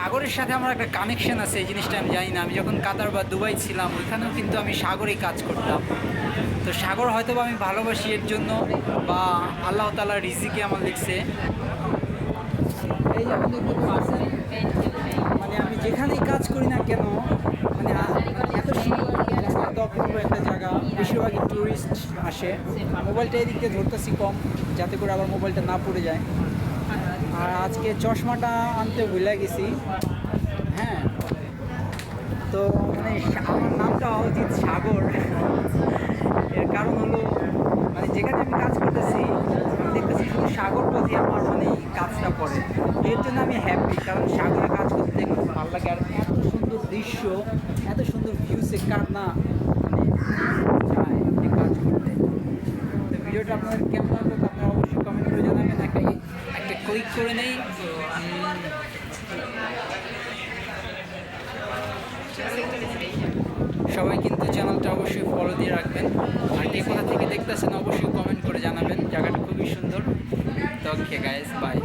সাগরের সাথে আমার একটা কানেকশন আছে এই জিনিসটা আমি জানি না। আমি যখন কাতার বা দুবাই ছিলাম ওইখানেও কিন্তু আমি সাগরেই কাজ করতাম। তো সাগর হয়তো বা আমি ভালোবাসি এর জন্য বা আল্লাহ তালা রিজিকে আমার লিখছে। এই যেমন মানে আমি যেখানেই কাজ করি না কেন মানে এত সুন্দর একটা জায়গা, বেশিরভাগই টুরিস্ট আসে। মোবাইলটা এদিক ধরতেছি কম যাতে করে আবার মোবাইলটা না পড়ে যায়। আজকে চশমাটা আনতে ভুলে গেছি। হ্যাঁ। তো মানে আমার নামটা উচিত সাগর। এর কারণ হলো মানে যেখানে আমি কাজ করতেছি, আমি দেখতেছি শুধু সাগর পথে আমার মানে কাজটা করে। এর জন্য আমি হ্যাপি কারণ সাগরে কাজ করতে খুব ভালো লাগে। আর এত সুন্দর দৃশ্য, এত সুন্দর ভিউ ভিউসে কার না মানে চায় কাজ করতে। তো ভিডিওটা আপনাদের কেমন লাগল তা আপনারা অবশ্যই কমেন্ট করে জানাবেন একটা ক্লিক করে নেই সবাই কিন্তু চ্যানেলটা অবশ্যই ফলো দিয়ে রাখবেন। আর কে কোথা থেকে দেখতেছেন অবশ্যই কমেন্ট করে জানাবেন। জায়গাটা খুবই সুন্দর। তো ওকে গাইস বাই